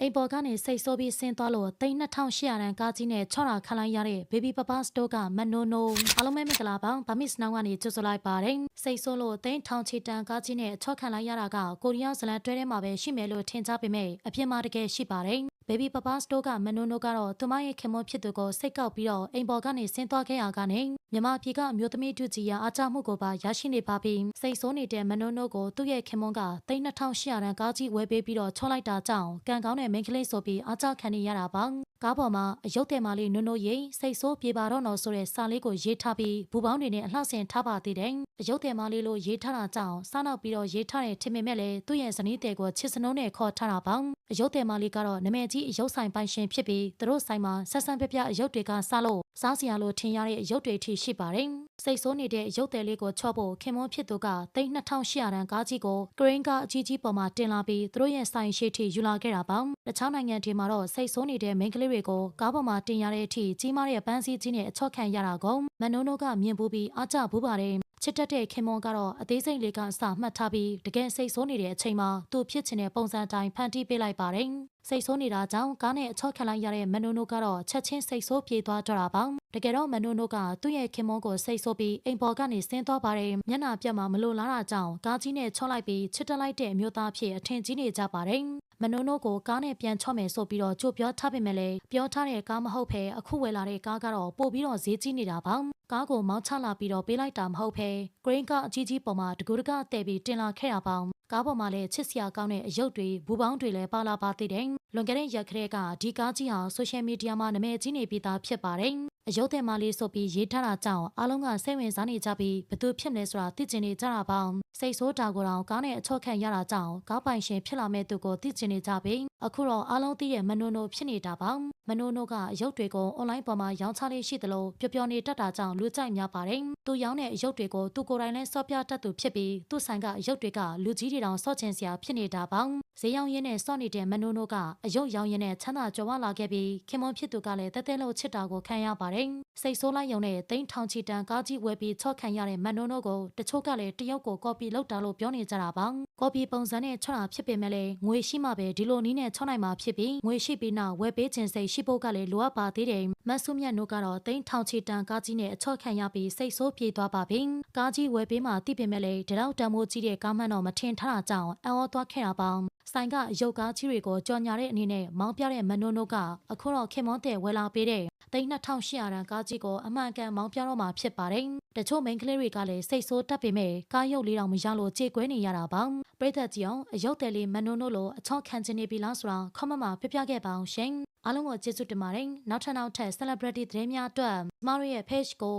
အိမ်ပေါ်ကနေစိတ်ဆိုးပြီးဆင်းသွားလို့သိန်း2800ရန်ကားကြီးနဲ့ချော့တာခံလိုက်ရတဲ့ baby papa store ကမနိုနိုအားလုံးပဲမင်္ဂလာပါဗမစ်နောင်ကနေကြိုဆိုလိုက်ပါတယ်စိတ်ဆိုးလို့သိန်းထောင်ချီတန်ကားကြီးနဲ့ချော့ခံလိုက်ရတာကကိုရီးယားဇလန်တွဲထဲမှာပဲရှိမယ်လို့ထင်ကြပေမဲ့အပြစ်မှာတကယ်ရှိပါတယ် baby papa store ကမနိုနိုကတော့သူမရဲ့ခင်မွန်းဖြစ်သူကိုစိတ်ကောက်ပြီးတော့အိမ်ပေါ်ကနေဆင်းသွားခဲ့ရကနေမြမပြည်ကအမျိုးသမီးတူကြီးရအားချမှုကိုပါရရှိနေပါပြီစိတ်ဆိုးနေတဲ့မနိုနိုကိုသူ့ရဲ့ခင်မွန်းကသိန်း2800ရန်ကားကြီးဝယ်ပေးပြီးတော့ချော့လိုက်တာကြောင့်ကံကောင်းတဲ့မိန်းကလေးဆိုပြီးအားချခံနေရတာပါကားပေါ်မှာအယုတ်တယ်မလေးနုံနုံရိစိတ်ဆိုးပြေပါတော့နော်ဆိုတဲ့စာလေးကိုရေးထားပြီးဘူပေါင်းတွေနဲ့အလှဆင်ထားပါသေးတယ်အယုတ်တယ်မလေးလို့ရေးထားတာကြောင့်စားနောက်ပြီးတော့ရေးထားတဲ့ထင်ပေမဲ့လည်းသူ့ရဲ့ဇနီးတဲ့ကိုချစ်စနုံးနဲ့ခေါ်ထားတာပါအယုတ်တယ်မလေးကတော့နမဲကြီးအယုတ်ဆိုင်ပိုင်ရှင်ဖြစ်ပြီးသူတို့ဆိုင်မှာဆက်ဆန်းပြပြအယုတ်တွေကစားလို့စားစရာလို့ထင်ရတဲ့အယုတ်တွေထိရှိပါတယ်စိတ်ဆိုးနေတဲ့အယုတ်တယ်လေးကိုချော့ဖို့ခင်မွန်းဖြစ်သူကသိန်း2800ရန်ကားကြီးကိုဂရင်းကားအကြီးကြီးပေါ်မှာတင်လာပြီးသူတို့ရဲ့ဆိုင်ရှိထိယူလာခဲ့တာပါတခြားနိုင်ငံတွေမှာတော့စိတ်ဆိုးနေတဲ့မိန်းကလေးတွေကိုကားပေါ်မှာတင်ရတဲ့အထိကြီးမားတဲ့ပန်းစည်းကြီးနဲ့အချော့ခံရတာကိုမနိုနိုကမြင်ပူပြီးအားကျဘူးပါတယ်ချစ်တတ်တဲ့ခင်မွန်ကတော့အသေးစိတ်လေးကအစမှတ်ထားပြီးတကယ်စိတ်ဆိုးနေတဲ့အချိန်မှာသူ့ဖြစ်ချင်တဲ့ပုံစံအတိုင်းဖန်တီးပေးလိုက်ပါတယ်။စိတ်ဆိုးနေတာကြောင့်ကားနဲ့အချော့ခံလိုက်ရတဲ့မနိုနိုကတော့ချက်ချင်းစိတ်ဆိုးပြေသွားကြတာပါ။တကယ်တော့မနိုနိုကသူ့ရဲ့ခင်မွန်ကိုစိတ်ဆိုးပြီးအိမ်ပေါ်ကနေဆင်းသွားပါတယ်။မျက်နှာပြတ်မှမလိုလားတာကြောင့်ကားကြီးနဲ့ချော့လိုက်ပြီးချစ်တက်လိုက်တဲ့အမျိုးသားဖြစ်အထင်ကြီးနေကြပါတယ်။ မနိုနိုကိုကားနဲ့ပြန်ချော့မယ်ဆိုပြီးတော့ကြိုပြောထားပေမဲ့လည်းပြောထားတဲ့ကားမဟုတ်ဘဲအခုဝယ်လာတဲ့ကားကတော့ပို့ပြီးတော့ဈေးကြီးနေတာပါ ကားကိုမောင်းချလာပြီးတော့ပေးလိုက်တာမဟုတ်ဘဲဂရင်းကားအကြီးကြီးပေါ်မှာတကူတကတဲ့ပြီးတင်လာခဲ့တာပေါင်းကားပေါ်မှာလည်းချစ်စရာကောင်းတဲ့အယုတ်တွေဘူပေါင်းတွေလည်းပါလာပါသေးတယ်လွန်ခဲ့တဲ့ရက်ခရဲကဒီကားကြီးဟာဆိုရှယ်မီဒီယာမှာနာမည်ကြီးနေပြီးသားဖြစ်ပါတယ်အယုတ်တဲ့မလေးဆိုပြီးရေးထားတာကြောင့်အားလုံးကစိတ်ဝင်စားနေကြပြီးဘသူဖြစ်မလဲဆိုတာသိချင်နေကြတာပေါင်းစိတ်ဆိုးတာကိုတောင်ကားနဲ့အချော့ခံရတာကြောင့်ကားပိုင်ရှင်ဖြစ်လာမဲ့သူကိုသိချင်နေကြပြီးအခုတော့အားလုံးသိရဲ့မနိုနိုဖြစ်နေတာပေါင်းမနိုနိုကအယုတ်တွေကိုအွန်လိုင်းပေါ်မှာရောင်းချလေးရှိသလိုပျော်ပျော်နေတတ်တာကြောင့်လူကြိုက်များပါတယ်သူရောင်းတဲ့အယုတ်တွေကိုသူကိုယ်တိုင်လည်းစော့ပြတတ်သူဖြစ်ပြီးသူ့ဆိုင်ကအယုတ်တွေကလူကြီးတွေတောင်စော့ချင်စရာဖြစ်နေတာပေါင်းဈေးရောင်းရင်းနဲ့စော့နေတဲ့မနိုနိုကအယုတ်ရောင်းရင်းနဲ့ချမ်းသာကြွယ်ဝလာခဲ့ပြီးခင်မွန်ဖြစ်သူကလည်းတဲတဲလို့ချစ်တာကိုခံရပါတယ်စိတ်ဆိုးလိုက်ရုံနဲ့တိန်းထောင်ချီတန်ကားကြီးဝယ်ပြီးချော့ခံရတဲ့မနိုနိုကိုတချို့ကလည်းတရုတ်ကိုကော်ပီလုပ်တာလို့ပြောနေကြတာပါကော်ပီပုံစံနဲ့ချော့တာဖြစ်ပေမဲ့လည်းငွေရှိမှပဲဒီလိုနီးနဲ့ချော့နိုင်မှာဖြစ်ပြီးငွေရှိပြီးနောက်ဝယ်ပေးခြင်းစိတ်ရှိဖို့ကလည်းလိုအပ်ပါသေးတယ် မဆုမြတ်နိုးကတော့တိန်းထောင်ချီတန်ကားကြီးနဲ့အချော့ခံရပြီးစိတ်ဆိုးပြေသွားပါပြီကားကြီးဝယ်ပေးမှသိပေမဲ့လည်းဒီလောက်တန်မိုးကြီးတဲ့ကားမှန်တော့မထင်ထားတာကြောင့်အံ့ဩသွားခဲ့တာပေါင်းဆိုင်ကရုပ်ကားကြီးတွေကိုကြော်ညာတဲ့အနေနဲ့မောင်းပြတဲ့မနိုနိုကအခုတော့ခင်မွန်တဲ့ဝယ်လာပေးတဲ့သိန်း2800ရန်ကားကြီးကိုအမှန်ကန်မောင်းပြတော့မှာဖြစ်ပါတယ်။တချို့မိန်းကလေးတွေကလည်းစိတ်ဆိုးတတ်ပေမဲ့ကားရုပ်လေးတောင်မရလို့ကြေကွဲနေရတာပါ။ပရိသတ်ကြီးအောင်အယုတ်တယ်လေးမနိုနိုလိုအချော့ခံချင်နေပြီလားဆိုတာခမမပြပြခဲ့ပါအောင်ရှင်။ အားလုံးကိုကျေးဇူးတင်ပါတယ်။နောက်ထပ်နောက်ထပ် celebrity သတင်းများအတွက်ကျမတို့ရဲ့ page ကို